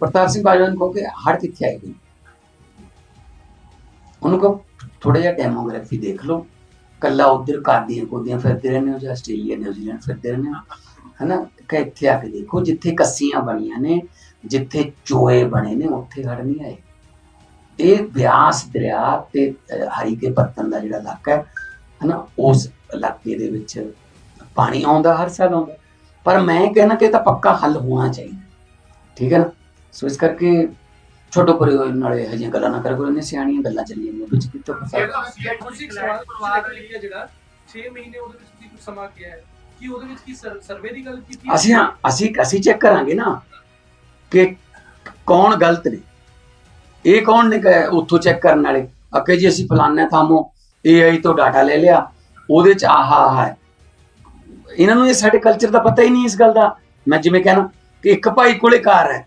ਪ੍ਰਤਾਪ ਸਿੰਘ ਬਾਜਵਾ ਨੂੰ ਕਹੋ ਕਿ ਹੜ ਕਿੱਥੇ ਆਏਗੀ ਉਹਨੂੰ ਕਹੋ ਥੋੜਾ ਜਿਹਾ ਡੈਮੋਗ੍ਰਾਫੀ ਦੇਖ ਲਓ ਕੱਲਾ ਉਧਰ ਕਾਦੀਆਂ ਕੋਦੀਆਂ ਫਿਰਦੇ ਰਹਿੰਦੇ ਹੋ ਜਾਂ ਆਸਟ੍ਰੇਲੀਆ ਨਿਊਜ਼ੀਲੈਂਡ ਫਿਰਦੇ ਰਹਿੰਦੇ ਹੋ ਹਨਾ ਕਿ ਇੱਥੇ ਆ ਕੇ ਦੇਖੋ ਜਿੱਥੇ ਕੱਸੀਆਂ ਬਣੀਆਂ ਨੇ ਜਿੱਥੇ ਚੋਏ ਬਣੇ ਨੇ ਉੱਥੇ ਹੜ ਨਹੀਂ ਆਏ ਇਹ ਬਿਆਸ ਦਰਿਆ ਤੇ ਅਹ, ਹਰੀ ਕੇ ਪੱਤਨ ਦਾ ਜਿਹੜਾ ਇਲਾਕਾ ਹੈ ਹਨਾ ਉਸ ਇਲਾਕੇ ਦੇ ਵਿੱਚ ਪਾਣੀ ਆਉਂਦਾ ਹਰ ਸਾਲ ਆਉਂਦਾ ਪਰ ਮੈਂ ਕਹਿੰਦਾ ਕਿ ਇਹ ਤਾਂ ਪੱਕਾ ਹੱਲ ਹੋਣਾ ਚਾਹੀਦਾ ਠੀਕ ਹੈ ਨਾ ਸੋ ਇਸ ਕਰਕੇ ਛੋਟੋ ਪਰੇ ਹੋਏ ਨਾਲੇ ਹਜੇ ਗੱਲਾਂ ਨਾ ਕਰ ਕੋਈ ਨੇ ਸਿਆਣੀਆਂ ਗੱਲਾਂ ਚੱਲੀਆਂ ਨੇ ਵਿੱਚ ਕਿਤੋਂ ਫਸਾ ਇੱਕ ਸਵਾਲ ਪਰਿਵਾਰ ਦਾ ਲਿਖਿਆ ਜਿਹੜਾ 6 ਮਹੀਨੇ ਉਹਦੇ ਵਿੱਚ ਤੁਸੀਂ ਕੁਝ ਸਮਾਂ ਗਿਆ ਹੈ ਕੀ ਉਹਦੇ ਵਿੱਚ ਕੀ ਸਰਵੇ ਦੀ ਗੱਲ ਕੀਤੀ? ਅਸੀਂ ਹਾਂ ਅਸੀਂ ਅਸੀਂ ਚੈੱਕ ਕਰਾਂਗੇ ਨਾ ਕਿ ਕੌਣ ਗਲਤ ਨੇ। ਇਹ ਕੌਣ ਨੇ ਕਿ ਉੱਥੋਂ ਚੈੱਕ ਕਰਨ ਵਾਲੇ? ਅੱਕੇ ਜੀ ਅਸੀਂ ਫਲਾਣਾ ਥਾਮੋ AI ਤੋਂ ਡਾਟਾ ਲੈ ਲਿਆ ਉਹਦੇ ਚ ਆਹ ਆਹ ਹੈ। ਇਹਨਾਂ ਨੂੰ ਇਹ ਸਾਡੇ ਕਲਚਰ ਦਾ ਪਤਾ ਹੀ ਨਹੀਂ ਇਸ ਗੱਲ ਦਾ। ਮੈਂ ਜਿਵੇਂ ਕਹਿਣਾ ਕਿ ਇੱਕ ਭਾਈ ਕੋਲੇ ਕਾਰ ਹੈ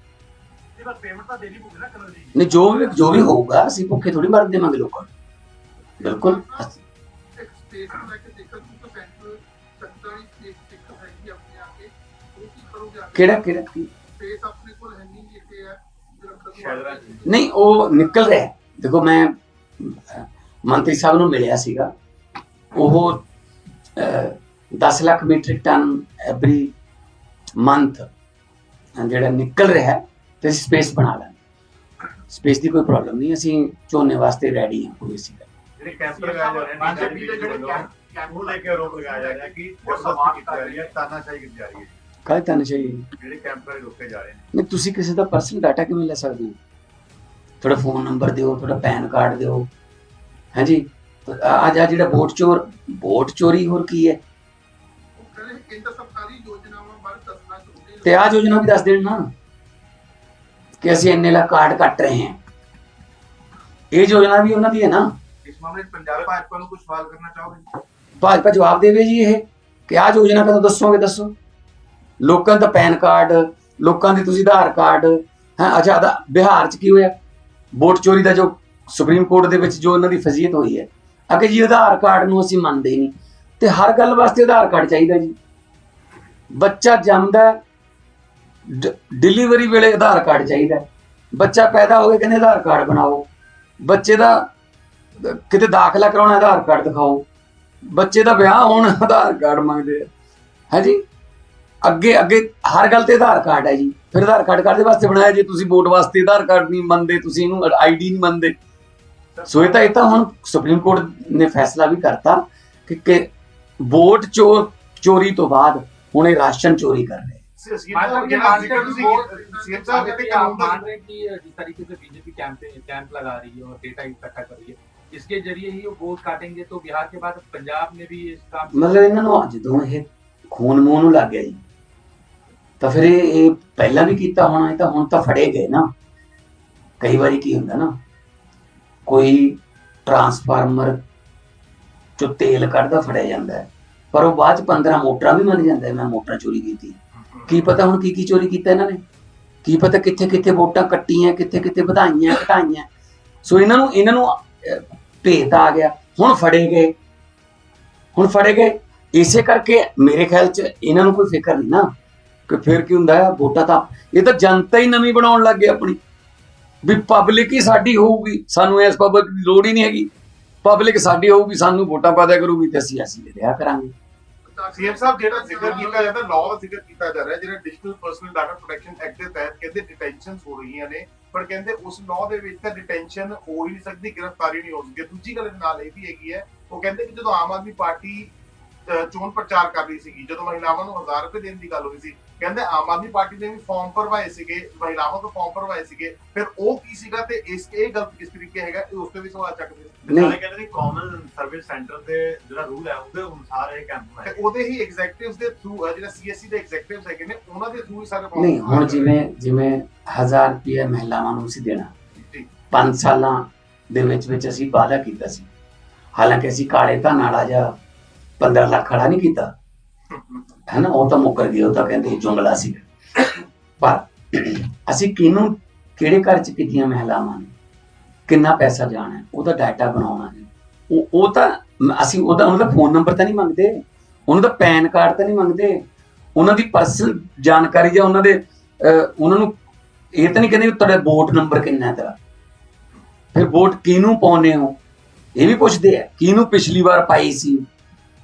ਇਹ ਬਸ ਪੇਮੈਂਟ ਤਾਂ ਦੇਣੀ ਪਊਗੀ ਨਾ ਕਨਲ ਜੀ ਨਹੀਂ ਜੋ ਵੀ ਜੋ ਵੀ ਹੋਊਗਾ ਅਸੀਂ ਭੁੱਖੇ ਥੋੜੀ ਮਰ ਦੇਵਾਂਗੇ ਲੋਕਾਂ ਨੂੰ। ਬਿਲਕੁਲ। ਇੱਕ ਸਪੇਸ ਨੂੰ ਲੈ ਕੇ ਦੇਖੋ ਕਿ ਸੈਂਟਰਲ ਸੈਕਟਰ ਦੀ ਸਪੇਸ ਦਿੱਕਤ ਹੈਗੀ ਆਪਣੇ ਆ ਕੇ ਉਹ ਕੀ ਕਰੋਗੇ ਆ ਕਿਹੜਾ ਕਿਹੜਾ? ਕੀ- ਸਪੇਸ ਆਪਣੇ ਕੋਲ ਹੈ ਨਹੀਂ ਹੈ ਤੋਂ ਉਹ ਨਿਕਲ ਰਿਹਾ। ਦੇਖੋ ਮੈਂ ਮੰਤਰੀ ਸਾਹਿਬ ਨੂੰ ਮਿਲਿਆ ਸੀਗਾ। ਉਹ ਅਹ, 10 lakh metric ton every month ਜਿਹੜਾ ਨਿਕਲ ਰਿਹਾ ਤੇ ਸਪੇਸ ਬਣਾ ਲੈਣਾ ਸਪੇਸ ਦੀ ਕੋਈ ਪ੍ਰੋਬਲਮ ਨਹੀਂ ਅਸੀਂ ਝੋਨੇ ਵਾਸਤੇ ਰੈਡੀ ਹਾਂ ਕੋਈ ਸੀ ਜਿਹੜੇ ਕੈਂਪ ਲਗਾਏ ਜਾ ਰਹੇ ਨੇ BJP ਦੇ ਜਿਹੜੇ ਕੈਂਪ ਉਹ ਲੈ ਕੇ ਆਰੋਪ ਲਗਾਇਆ ਜਾ ਰਿਹਾ ਕਿ ਜਬਰਦਸਤੀ ਕੀਤੀ ਜਾ ਰਹੀ ਹੈ ਤਾਨਾਸ਼ਾਹੀ ਕੀਤੀ ਜਾ ਰਹੀ ਹੈ। ਕਾਹਦੇ ਤਾਂ ਨਸ਼ਾ ਹੀ ਜਿਹੜੇ ਕੈਂਪ ਵਾਲੇ ਰੋਕੇ ਜਾ ਰਹੇ ਨੇ। ਨਹੀਂ ਤੁਸੀਂ ਕਿਸੇ ਦਾ ਪਰਸਨਲ ਡਾਟਾ ਕਿਵੇਂ ਲੈ ਸਕਦੇ ਹੋ? ਤੁਹਾਡਾ ਫੋਨ ਨੰਬਰ ਦਿਓ ਤੁਹਾਡਾ ਪੈਨ ਕਾਰਡ ਦਿਓ। ਹਾਂਜੀ? ਅੱਜ ਆ ਜਿਹੜਾ ਵੋਟ ਚੋਰ ਵੋਟ ਚੋਰੀ ਹੋਰ ਕੀ ਹੈ? ਉਹ ਕਹਿੰਦੇ ਕੇਂਦਰ ਸਰਕਾਰੀ ਯੋਜਨਾਵਾਂ ਬਾਰੇ ਦੱਸਣਾ ਚਾਹੁੰਦੇ ਨੇ ਤੇ ਆ ਯੋਜਨਾ ਵੀ ਦੱਸ ਦੇਣ ਨਾ। ਕਿ ਅਸੀਂ ਇੰਨੇ ਲੱਖ ਕਾਰਡ ਕੱਟ ਰਹੇ ਹਾਂ। ਇਹ ਯੋਜਨਾ ਵੀ ਉਹਨਾਂ ਦੀ ਹੈ ਨਾ। ਇਸ ਮਾਮਲੇ 'ਚ ਪੰਜਾਬ ਭਾਜਪਾ ਨੂੰ ਕੁਝ ਸਵਾਲ ਕਰਨਾ ਚਾਹੋਗੇ? ਭਾਜਪਾ ਜਵਾਬ ਦੇਵੇ ਜੀ ਇਹ ਕਿ ਆ ਯੋਜਨਾ ਕਦੋਂ ਦੱਸੋਗੇ ਦੱਸੋ? ਲੋਕਾਂ ਦਾ ਪੈਨ ਕਾਰਡ ਲੋਕਾਂ ਦੇ ਤੁਸੀਂ ਆਧਾਰ ਕਾਰਡ ਹੈ ਅੱਛਾ ਦਾ ਬਿਹਾਰ ਚ ਕੀ ਹੋਇਆ? ਵੋਟ ਚੋਰੀ ਦਾ ਜੋ ਸੁਪਰੀਮ ਕੋਰਟ ਦੇ ਵਿੱਚ ਜੋ ਉਹਨਾਂ ਦੀ ਫਜ਼ੀਅਤ ਹੋਈ ਹੈ। ਅਗੇ ਜੀ ਆਧਾਰ ਕਾਰਡ ਨੂੰ ਅਸੀਂ ਮੰਨਦੇ ਨਹੀਂ। ਤੇ ਹਰ ਗੱਲ ਵਾਸਤੇ ਆਧਾਰ ਕਾਰਡ ਚਾਹੀਦਾ ਜੀ। ਬੱਚਾ ਜੰਮਦਾ ਡਿਲੀਵਰੀ ਵੇਲੇ ਆਧਾਰ ਕਾਰਡ ਚਾਹੀਦਾ ਬੱਚਾ ਪੈਦਾ ਹੋ ਗਿਆ ਕਹਿੰਦੇ ਆਧਾਰ ਕਾਰਡ ਬਣਾਓ। ਬੱਚੇ ਦਾ, ਕਿਤੇ ਦਾਖਲਾ ਕਰਾਉਣਾ ਆਧਾਰ ਕਾਰਡ ਦਿਖਾਓ। ਬੱਚੇ ਦਾ ਵਿਆਹ ਹੋਣ ਆਧਾਰ ਕਾਰਡ ਮੰਗਦੇ ਆ। ਹਾਂਜੀ? ਅੱਗੇ ਅੱਗੇ ਹਰ ਗੱਲ ਤੇ ਆਧਾਰ ਕਾਰਡ ਹੈ ਜੀ। ਫਿਰ ਆਧਾਰ ਕਾਰਡ ਕਾਰਡ ਦੇ ਵਾਸਤੇ ਬਣਾਇਆ? ਜੇ ਤੁਸੀਂ ਵੋਟ ਵਾਸਤੇ ਆਧਾਰ ਕਾਰਡ ਨਹੀਂ ਮੰਨਦੇ, ਤੁਸੀਂ ਇਹਨੂੰ ਆਈਡੀ ਨਹੀਂ ਮੰਨਦੇ। ਸੋ ਇਹ ਤਾਂ ਇਹ ਤਾਂ ਹੁਣ ਸੁਪਰੀਮ ਕੋਰਟ ਨੇ ਫੈਸਲਾ ਵੀ ਕਰਤਾ ਕਿ ਕਿ ਵੋਟ ਚੋਰ ਚੋਰੀ ਤੋਂ ਬਾਅਦ ਹੁਣ ਇਹ ਰਾਸ਼ਨ ਚੋਰੀ ਕਰ ਰਹੇ मतलब ये ਜਿਹੜਾ मान ਜ਼ਿਕਰ ਤੁਸੀਂ ਸੀਐਮ ਸਾਹਿਬ ਕਹਿੰਦੇ आप ਕਾਨੂੰਨ ਦਾ मान रहे हैं कि जिस तरीके से बीजेपी कैंप कैंप लगा रही है और डेटा इकट्ठा कर रही है इसके जरिए ही वो वोट काटेंगे तो बिहार के बाद पंजाब में भी इस काम ਮਤਲਬ ਇਹਨਾਂ ਨੂੰ ਜਦੋਂ ਇਹ ਖੂਨ ਮੂੰਹ ਨੂੰ ਲੱਗ ਗਿਆ ਜੀ ਤਾਂ ਫਿਰ ਇਹ ਇਹ ਪਹਿਲਾਂ ਵੀ ਕੀਤਾ ਹੋਣਾ ਇਹ ਤਾਂ ਹੁਣ ਤਾਂ ਫੜੇ ਗਏ ਨਾ ਕਈ ਵਾਰੀ ਕੀ ਹੁੰਦਾ ਨਾ ਕੋਈ ਟਰਾਂਸਫਾਰਮਰ ਚੋਂ ਤੇਲ ਕੱਢਦਾ ਫੜਿਆ ਜਾਂਦਾ ਹੈ ਪਰ ਉਹ ਬਾਅਦ ਚ 15 ਮੋਟਰਾਂ ਵੀ ਮੰਨ ਜਾਂਦਾ ਹੈ ਮੈਂ ਮੋਟਰ ਚੋਰੀ ਕੀਤੀ ਕੀ ਪਤਾ ਹੁਣ ਕੀ ਕੀ ਚੋਰੀ ਕੀਤਾ ਇਹਨਾਂ ਨੇ? ਕੀ ਪਤਾ ਕਿੱਥੇ ਕਿੱਥੇ ਵੋਟਾਂ ਕੱਟੀਆਂ ਕਿੱਥੇ ਕਿੱਥੇ ਵਧਾਈਆਂ ਘਟਾਈਆਂ। ਸੋ ਇਹਨਾਂ ਨੂੰ ਇਹਨਾਂ ਨੂੰ ਅਹ, ਭੇਤ ਆ ਗਿਆ। ਹੁਣ ਫੜੇ ਗਏ। ਹੁਣ ਫੜੇ ਗਏ। ਇਸੇ ਕਰਕੇ ਮੇਰੇ ਖਿਆਲ ਚ ਇਹਨਾਂ ਨੂੰ ਕੋਈ ਫਿਕਰ ਨਹੀਂ ਨਾ ਕਿ ਫਿਰ ਕੀ ਹੁੰਦਾ ਹੈ ਵੋਟਾਂ ਤਾਂ ਇਹ ਤਾਂ ਜਨਤਾ ਹੀ ਨਵੀਂ ਬਣਾਉਣ ਲੱਗ ਗਈ ਆਪਣੀ। ਵੀ ਪਬਲਿਕ ਹੀ ਸਾਡੀ ਹੋਊਗੀ। ਸਾਨੂੰ ਇਸ ਪਬਲਿਕ ਦੀ ਲੋੜ ਹੀ ਨਹੀਂ ਹੈਗੀ। ਪਬਲਿਕ ਸਾਡੀ ਹੋਊਗੀ ਸਾਨੂੰ ਵੋਟਾਂ ਪਾ ਦਿਆ ਕਰੂਗੀ ਤੇ ਅਸੀਂ ਅਸੀਂ ਰਿਹਾ ਕਰਾਂਗੇ। ਸੀਐਮ ਸਾਹਿਬ ਜਿਹੜਾ ਜ਼ਿਕਰ ਕੀਤਾ ਜਾਂਦਾ ਲਾਅ ਦਾ ਜ਼ਿਕਰ ਕੀਤਾ ਜਾ ਰਿਹਾ, ਜਿਹੜਾ digital personal data protection act ਦੇ ਤਹਿਤ ਕਹਿੰਦੇ ਡਿਟੈਂਸ਼ਨਸ ਹੋ ਰਹੀਆਂ ਨੇ, ਪਰ ਕਹਿੰਦੇ ਉਸ ਲਾਅ ਦੇ ਵਿੱਚ ਤਾਂ ਡਿਟੈਂਸ਼ਨ ਹੋ ਹੀ ਨਹੀਂ ਸਕਦੀ, ਗ੍ਰਿਫਤਾਰੀ ਨਹੀਂ ਹੋ ਸਕਦੀ। ਦੂਜੀ ਗੱਲ ਨਾਲ ਇਹ ਵੀ ਹੈਗੀ ਹੈ, ਉਹ ਕਹਿੰਦੇ ਕਿ ਜਦੋਂ ਆਮ ਆਦਮੀ ਪਾਰਟੀ ਚੋਣ ਪ੍ਰਚਾਰ ਕਰ ਰਹੀ ਸੀਗੀ, ਜਦੋਂ ਮਹਿਲਾਵਾਂ ਨੂੰ 1000 ਰੁਪਏ ਦੇਣ ਦੀ ਗੱਲ ਹੋਈ ਸੀ ਕਹਿੰਦੇ ਆਮ ਆਦਮੀ ਪਾਰਟੀ ਨੇ ਵੀ ਫਾਰਮ ਭਰਵਾਏ ਸੀਗੇ ਮਹਿਲਾਵਾਂ ਤੋਂ ਫਾਰਮ ਭਰਵਾਏ ਸੀਗੇ ਫਿਰ ਉਹ ਕੀ ਸੀਗਾ ਤੇ ਇਸ ਇਹ ਗਲਤ ਕਿਸ ਤਰੀਕੇ ਹੈਗਾ ਇਹ ਉਸ ਤੇ ਵੀ ਸਵਾਲ ਚੱਕਦੇ ਨੇ। ਨਹੀਂ। ਕਹਿੰਦੇ ਨੇ ਕਾਮਨ ਸਰਵਿਸ ਸੈਂਟਰ ਦੇ ਜਿਹੜਾ ਰੂਲ ਹੈ ਉਹਦੇ ਅਨੁਸਾਰ ਇਹ ਕੈਂਪ ਤੇ ਉਹਦੇ ਹੀ ਐਗਜ਼ੈਕਟਿਵਸ ਦੇ ਥਰੂ ਜਿਹੜਾ ਸੀਐਸਸੀ ਦੇ ਐਗਜ਼ੈਕਟਿਵਸ ਹੈਗੇ ਨੇ ਉਹਨਾਂ ਦੇ ਥਰੂ ਹੀ ਸਾਰੇ ਨਹੀਂ ਹੁਣ ਜਿਵੇਂ ਜਿਵੇਂ 1000 ਰੁਪਏ ਮਹਿਲਾਵਾਂ ਨੂੰ ਅਸੀਂ ਦੇਣਾ। ਜੀ। 5 ਸਾਲਾਂ ਦੇ ਵਿੱਚ ਵਿੱਚ ਅਸੀਂ ਵਾਅਦਾ ਕੀਤਾ ਸੀ। ਹਾਲਾਂਕਿ ਅਸੀਂ ਕਾਲੇ ਧਨ ਵਾਲਾ ਜਾਂ 15 ਲੱਖ ਖੜਾ ਨਹੀਂ ਕੀਤਾ। ਹੈਨਾ ਉਹ ਤਾਂ ਮੁੱਕਰ ਗਏ ਉਹ ਤਾਂ ਕਹਿੰਦੇ ਜੁੰਗਲਾ ਸੀ। ਪਰ ਅਸੀਂ ਕਿਹਨੂੰ ਕਿਹੜੇ ਘਰ ਚ ਕੀਤੀਆਂ ਮਹਿਲਾਵਾਂ ਨੇ? ਕਿੰਨਾ ਪੈਸਾ ਜਾਣਾ ਉਹਦਾ ਡਾਟਾ ਬਣਾਉਣਾ ਹੈ। ਉਹ ਉਹ ਤਾਂ ਅਸੀਂ ਉਹਦਾ ਉਹਨਾਂ ਦਾ ਫੋਨ ਨੰਬਰ ਤਾਂ ਨਹੀਂ ਮੰਗਦੇ। ਉਹਨਾਂ ਦਾ ਪੈਨ ਕਾਰਡ ਤਾਂ ਨਹੀਂ ਮੰਗਦੇ। ਉਹਨਾਂ ਦੀ ਪਰਸਨਲ ਜਾਣਕਾਰੀ ਜਾਂ ਉਹਨਾਂ ਦੇ ਅਹ, ਉਹਨਾਂ ਨੂੰ ਇਹ ਤਾਂ ਨਹੀਂ ਕਹਿੰਦੇ ਵੀ ਤੁਹਾਡਾ ਵੋਟ ਨੰਬਰ ਕਿੰਨਾ ਹੈ ਤੇਰਾ। ਫਿਰ ਵੋਟ ਕਿਹਨੂੰ ਪਾਉਨੇ ਹੋ? ਇਹ ਵੀ ਪੁੱਛਦੇ ਆ ਕਿਹਨੂੰ ਪਿਛਲੀ ਵਾਰ ਪਾਈ ਸੀ?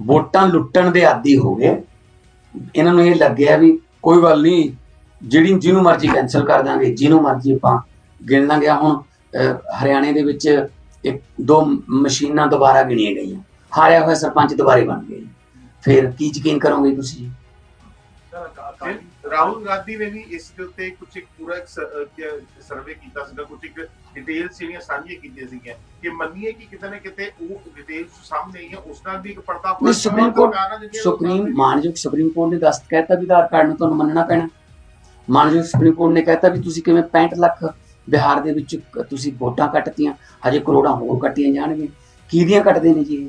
ਵੋਟਾਂ ਲੁੱਟਣ ਦੇ ਆਦੀ ਹੋ ਗਏ। ਇਹਨਾਂ ਨੂੰ ਇਹ ਲੱਗਿਆ ਵੀ ਕੋਈ ਗੱਲ ਨਹੀਂ, ਜਿਹੜੀ ਜਿਹਨੂੰ ਮਰਜ਼ੀ ਕੈਨਸਲ ਕਰ ਦਾਂਗੇ ਜਿਹਨੂੰ ਮਰਜ਼ੀ ਆਪਾਂ ਗਿਣ ਲਾਂਗੇ। ਹੁਣ ਹਰਿਆਣੇ ਦੇ ਵਿੱਚ ਇੱਕ, ਦੋ ਮਸ਼ੀਨਾਂ ਦੁਬਾਰਾ ਗਿਣੀਆਂ ਗਈਆਂ। ਹਾਰਿਆ ਹੋਇਆ ਸਰਪੰਚ ਦੁਬਾਰੇ ਬਣ ਗਏ। ਫਿਰ ਕੀ ਯਕੀਨ ਕਰੋਗੇ ਤੁਸੀਂ? ਰਾਹੁਲ ਗਾਂਧੀ ਨੇ ਵੀ ਇਸ ਦੇ ਉੱਤੇ ਕੁਝ ਇੱਕ ਪੂਰਾ ਇੱਕ ਸਰਵੇ ਕੀਤਾ ਸੀਗਾ ਕੁਝ ਇੱਕ ਡਿਟੇਲਸ ਜਿਹੜੀਆਂ ਸਾਂਝੀਆਂ ਕੀਤੀਆਂ ਸੀਗੀਆਂ ਕਿ ਮੰਨੀਏ ਕਿ ਕਿਤੇ ਨਾ ਕਿਤੇ ਉਹ ਡਿਟੇਲਸ ਸਾਹਮਣੇ ਆਈਆਂ ਉਸ ਨਾਲ ਵੀ ਇੱਕ ਪਰਦਾ ਨਹੀਂ, ਸੁਪਰੀਮ ਕੋਰਟ- ਸੁਪਰੀਮ ਮਾਨਯੋਗ ਸੁਪਰੀਮ ਕੋਰਟ ਨੇ ਦਸਤ ਕਹਿਤਾ ਵੀ ਆਧਾਰ ਕਾਰਡ ਨੂੰ ਤੁਹਾਨੂੰ ਮੰਨਣਾ ਪੈਣਾ। ਮਾਨਯੋਗ ਸੁਪਰੀਮ ਕੋਰਟ ਨੇ ਕਹਿਤਾ ਵੀ ਤੁਸੀਂ ਕਿਵੇਂ 65 ਲੱਖ ਬਿਹਾਰ ਦੇ ਵਿੱਚ ਤੁਸੀਂ ਵੋਟਾਂ ਕੱਟਤੀਆਂ ਹਜੇ ਕਰੋੜਾਂ ਹੋਰ ਕੱਟੀਆਂ ਜਾਣਗੀਆਂ ਕਿਹਦੀਆਂ ਕੱਟਦੇ ਨੇ ਜੀ ਇਹ?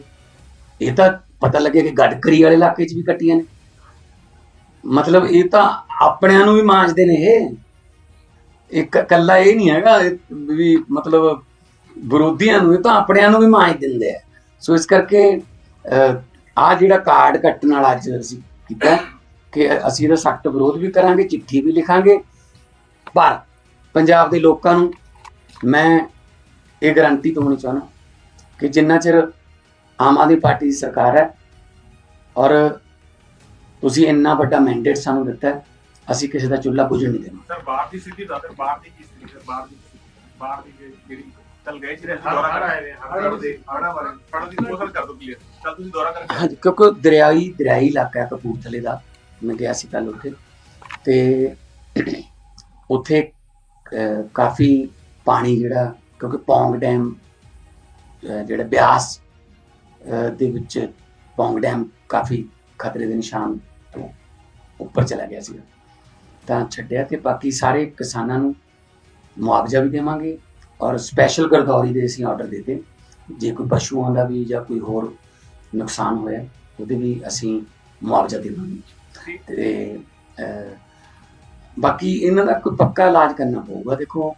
ਇਹ ਤਾਂ ਪਤਾ ਲੱਗਿਆ ਕਿ ਗੜਕਰੀ ਵਾਲੇ ਇਲਾਕੇ 'ਚ ਵੀ ਕੱਟੀਆਂ ਨੇ। ਮਤਲਬ ਇਹ ਤਾਂ ਆਪਣਿਆਂ ਨੂੰ ਵੀ ਮਾਂਜਦੇ ਨੇ ਇਹ। ਇੱਕ ਕੱਲਾ ਇਹ ਨਹੀਂ ਹੈਗਾ ਵੀ ਮਤਲਬ ਵਿਰੋਧੀਆਂ ਨੂੰ ਇਹ ਤਾਂ ਆਪਣਿਆਂ ਨੂੰ ਵੀ ਮਾਂਜ ਦਿੰਦੇ ਆ। ਸੋ ਇਸ ਕਰਕੇ ਆ ਜਿਹੜਾ ਕਾਰਡ ਕੱਟਣ ਵਾਲਾ ਅੱਜ ਅਸੀਂ ਕੀਤਾ ਕਿ ਅਸੀਂ ਇਹਦਾ ਸਖਤ ਵਿਰੋਧ ਵੀ ਕਰਾਂਗੇ ਚਿੱਠੀ ਵੀ ਲਿਖਾਂਗੇ। ਪਰ ਪੰਜਾਬ ਦੇ ਲੋਕਾਂ ਨੂੰ ਮੈਂ ਇਹ ਗਾਰੰਟੀ ਦਵਾਉਣੀ ਚਾਹੁੰਦਾ ਕਿ ਜਿੰਨਾ ਚਿਰ ਆਮ ਆਦਮੀ ਪਾਰਟੀ ਦੀ ਸਰਕਾਰ ਹੈ ਔਰ ਤੁਸੀਂ ਇੰਨਾ ਵੱਡਾ ਮੈਂਡੇਟ ਸਾਨੂੰ ਦਿੱਤਾ ਹੈ, ਅਸੀਂ ਕਿਸੇ ਦਾ ਚੁੱਲ੍ਹਾ ਬੁਝਣ ਨਹੀਂ ਦੇਣਾ। ਸਰ ਬਾਹਰ ਦੀ ਸਥਿਤੀ ਦੱਸ ਦਿਓ, ਬਾਹਰ ਦੀ ਕੀ ਸਥਿਤੀ ਹੈ? ਬਾਹਰ ਦੀ ਬਾਹਰ ਦੀ ਜਿਹੜੀ- ਜਿਹੜੀ ਕੱਲ ਗਏ ਹਰ ਦੌਰਾ ਹਰ ਕਰ ਆਏ ਨੇ ਹਰ ਦੇ ਹੜਾ ਬਾਰੇ ਪੜਨ ਦੀ ਕੋਸ਼ਿਸ਼ ਕਰ ਦੋ ਕਲੀਅਰ ਕੱਲ ਤੁਸੀਂ ਦੌਰਾ ਕਰਕੇ ਹਾਂਜੀ ਕਿਉਂਕਿ ਦਰਿਆਈ ਦਰਿਆਈ ਇਲਾਕਾ ਹੈ ਕਪੂਰਥਲੇ ਦਾ। ਮੈਂ ਗਿਆ ਸੀ ਕੱਲ ਉੱਥੇ। ਤੇ ਉੱਥੇ ਕਾਫੀ ਪਾਣੀ ਜਿਹੜਾ ਕਿਉਂਕਿ ਪੌਂਗ ਡੈਮ ਜਿਹੜਾ ਬਿਆਸ ਦੇ ਵਿੱਚ ਪੌਂਗ ਡੈਮ ਕਾਫੀ ਖਤਰੇ ਦੇ ਨਿਸ਼ਾਨ ਤੋਂ ਉੱਪਰ ਚਲਾ ਗਿਆ ਸੀ ਤਾਂ ਛੱਡਿਆ ਤੇ ਬਾਕੀ ਸਾਰੇ ਕਿਸਾਨਾਂ ਨੂੰ ਮੁਆਵਜ਼ਾ ਵੀ ਦੇਵਾਂਗੇ ਔਰ ਸਪੈਸ਼ਲ ਗਰਦੌਰੀ ਦੇ ਅਸੀਂ ਆਰਡਰ ਦਿੱਤੇ। ਜੇ ਕੋਈ ਪਸ਼ੂਆਂ ਦਾ ਵੀ ਜਾਂ ਕੋਈ ਹੋਰ ਨੁਕਸਾਨ ਹੋਇਆ ਉਹਦੇ ਵੀ ਅਸੀਂ ਮੁਆਵਜ਼ਾ ਦੇਵਾਂਗੇ। ਤੇ ਬਾਕੀ ਇਹਨਾਂ ਦਾ ਕੋਈ ਪੱਕਾ ਇਲਾਜ ਕਰਨਾ ਪਊਗਾ। ਦੇਖੋ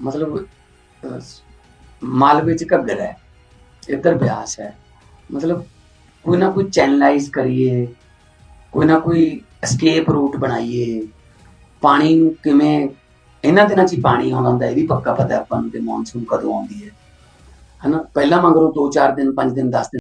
ਮਤਲਬ ਮਾਲਵੇ ਚ ਘੱਗਰ ਹੈ ਇੱਧਰ ਬਿਆਸ ਹੈ। ਮਤਲਬ ਕੋਈ ਨਾ ਕੋਈ ਚੈਨਲਾਈਜ਼ ਕਰੀਏ ਕੋਈ ਨਾ ਕੋਈ ਐਸਕੇਪ ਰੂਟ ਬਣਾਈਏ। ਪਾਣੀ ਨੂੰ ਕਿਵੇਂ, ਇਹਨਾਂ ਦਿਨਾਂ 'ਚ ਹੀ ਪਾਣੀ ਆਉਂਦਾ ਹੁੰਦਾ, ਇਹ ਵੀ ਪੱਕਾ ਪਤਾ ਆਪਾਂ ਨੂੰ ਕਿ ਮੌਨਸੂਨ ਕਦੋਂ ਆਉਂਦੀ ਹੈ। ਹਨਾ? ਪਹਿਲਾਂ ਮਗਰੋਂ 2-4 ਦਿਨ 5 ਦਿਨ 10 ਦਿਨ